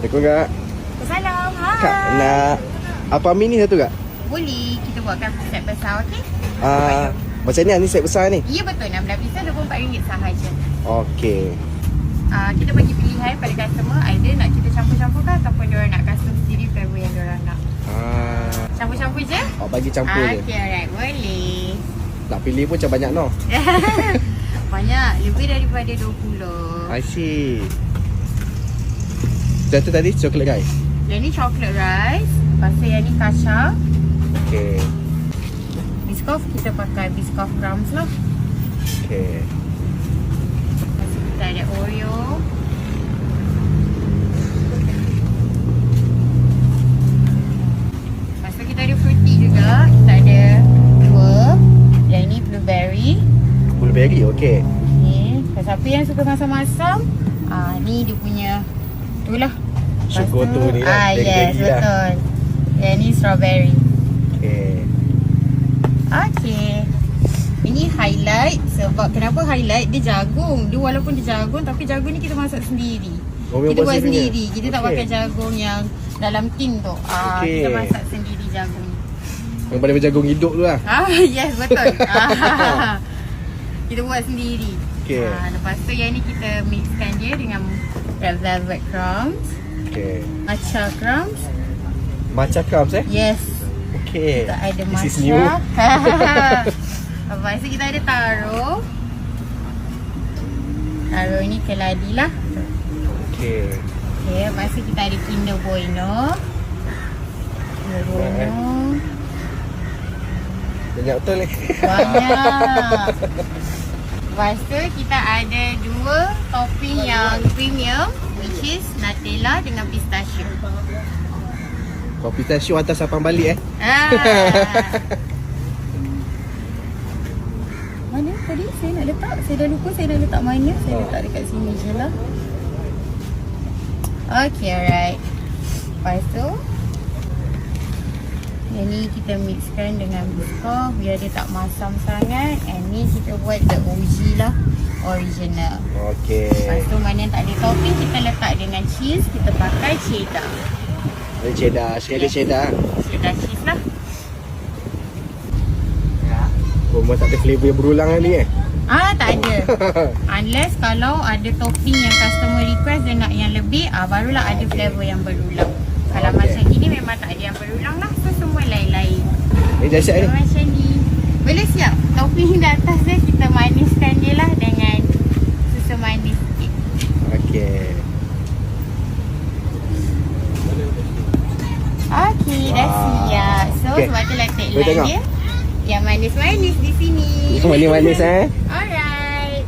Assalamualaikum kak. Salam. Hai. Kak nak apa mini satu kak? Boleh kita buatkan set besar okey? Ah, macam ni ni set besar ni. Ya betul 16 pieces RM24 sahaja. Okey. Uh, kita bagi pilihan pada customer either nak kita campur-campurkan ataupun diorang nak custom sendiri flavor yang diorang nak. Ah, Campur-campur je? awak bagi campur je. Okey alright boleh. Nak pilih pun macam banyak no. Banyak lebih daripada 20. I see. Satu tadi coklat guys. Yang ni chocolate rice, lepas tu yang ni kacang. Okey. Biscoff kita pakai Biscoff crumbs lah. Okey. Lepas tu kita ada Oreo. Lepas tu kita ada fruity juga. Kita ada dua. Yang ni blueberry. Blueberry okey. Ni, kalau siapa yang suka masam-masam, ah ni dia punya tu Lepas Syukur tu ni lah, Ah yes, lah. betul. Yang ni strawberry. Okey. Okay. Ini highlight sebab kenapa highlight dia jagung. Dia walaupun dia jagung tapi jagung ni kita masak sendiri. Oh, kita buat sendiri? Kita tak Okey. pakai jagung yang dalam tin tu. Ah Okey. kita masak sendiri jagung. Yang pada berjagung hidup tu lah. Ah yes betul. ah, kita buat sendiri. Okey. Ah, lepas tu yang ni kita mixkan dia dengan red velvet crumbs, Okey. matcha crumbs. Macam crumbs eh? Yes. Okey. Kita ada This is matcha. new. Lepas tu kita ada taro. Taro ni keladi lah. Okey. Okay, lepas tu kita ada Kinder Bueno. Kinder Bueno. Banyak betul ni. Banyak. Lepas tu kita ada dua topping yang premium which is Nutella dengan pistachio. Kau pistachio atas sapang balik eh. Ah. Mana tadi saya nak letak? Saya dah lupa saya dah letak mana. Saya Oh. letak dekat sini je lah. Okay, alright. Lepas tu, yang ni kita mixkan dengan biscoff biar dia tak masam sangat. And ni kita buat the OG lah. Original. Okey. Lepas tu mana yang tak ada topping kita letak dengan cheese. Kita pakai cheddar. Ada cheddar, sikit ada cheddar. Cheddar cheese lah. Oh, memang tak ada flavour yang berulang ni eh. Ah, tak ada. Unless kalau ada topping yang customer request dia nak yang lebih, ah barulah ada flavour yang berulang. Kalau Okay. macam gini memang tak ada yang berulang lah. So semua lain-lain. Ni dah siap ni. Macam ni. Boleh siap. Topping di atas dia kita maniskan dia lah dengan susu manis sikit. Okey. Okay, dah Wah. siap. So Okay. sebab tu lah tagline dia. Yang manis-manis di sini. Yang manis-manis eh. Alright.